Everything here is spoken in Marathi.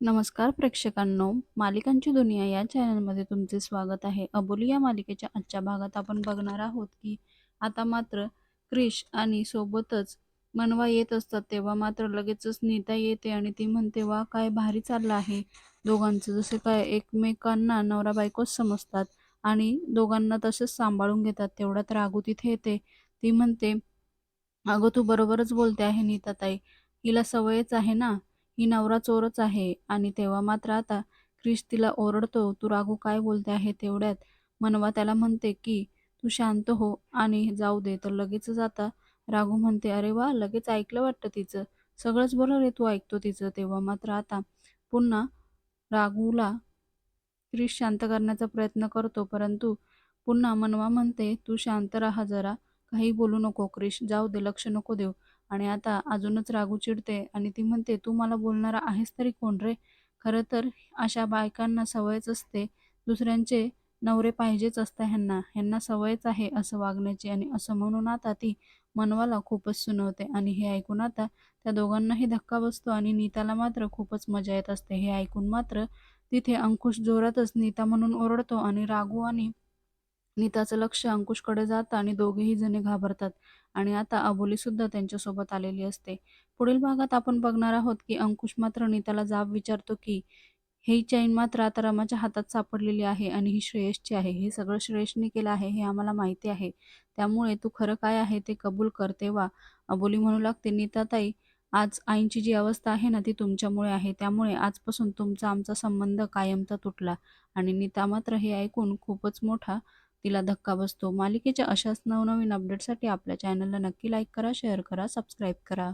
नमस्कार प्रेक्षकांनो मालिकांची दुनिया या चॅनलमध्ये तुमचे स्वागत आहे. अबोली या मालिकेच्या आजच्या भागात आपण बघणार आहोत की आता मात्र क्रिश आणि सोबतच मनवा येत असतात तेव्हा मात्र लगेचच नीता येते आणि ती म्हणते वा काय भारी चाललं आहे. दोघांचं जसे काय एकमेकांना नवरा बायकोच समजतात आणि दोघांना तसेच सांभाळून घेतात तेवढ्यात रागू तिथे येते. ती म्हणते अगं तू बरोबरच बोलते आहे नीताताई. हिला सवयच आहे ना ही नवरा चोरच आहे. आणि तेव्हा मात्र आता क्रिश तिला ओरडतो तू रागू काय बोलते आहे तेवढ्यात मनवा त्याला म्हणते की तू शांत हो आणि जाऊ दे तर लगेचच आता रागू म्हणते अरे वा लगेच ऐकलं वाटतं तिचं. सगळंच बरोबर आहे तू ऐकतो तिचं तेव्हा मात्र आता पुन्हा रागूला क्रिश शांत करण्याचा प्रयत्न करतो. परंतु पुन्हा मनवा म्हणते तू शांत राहा जरा. काही बोलू नको क्रिश. जाऊ दे लक्ष नको देऊ. आणि आता अजूनच रागू चिडते आणि ती म्हणते तू मला बोलणारा आहेस तरी कोण रे? खरं तर अशा बायकांना सवयच असते. दुसऱ्यांचे नवरे पाहिजेच असतं ह्यांना. ह्यांना सवयच आहे असं वागण्याची आणि असं म्हणून आता ती मनवाला खूपच सुनवते. आणि हे ऐकून आता त्या दोघांनाही धक्का बसतो आणि नीताला मात्र खूपच मजा येत असते. हे ऐकून मात्र तिथे अंकुश जोरातच नीता म्हणून ओरडतो आणि राघू आणि नीताचं लक्ष अंकुशकडे जातं आणि दोघेही जणे घाबरतात. आणि आता अबोली सुद्धा त्यांच्यासोबत आलेली असते. पुढील भागात आपण बघणार आहोत की अंकुश मात्र नीताला जाब विचारतो की ही चैन मात्र आता रमाच्या हातात सापडलेली आहे आणि ही श्रेयसची आहे. हे सगळं श्रेयसने केलं आहे हे आम्हाला माहिती आहे. त्यामुळे तू खरं काय आहे ते कबूल कर तेव्हा. अबोली म्हणू लागते नीताताई आज आईंची जी अवस्था आहे ना ती तुमच्यामुळे आहे. त्यामुळे आजपासून तुमचा आमचा संबंध कायमचा तुटला. आणि नीता मात्र हे ऐकून खूपच मोठा तिला धक्का बसतो. मालिकेच्या अशाच नवनवीन अपडेटसाठी आपल्या चॅनलला नक्की लाईक करा शेअर करा सबस्क्राईब करा.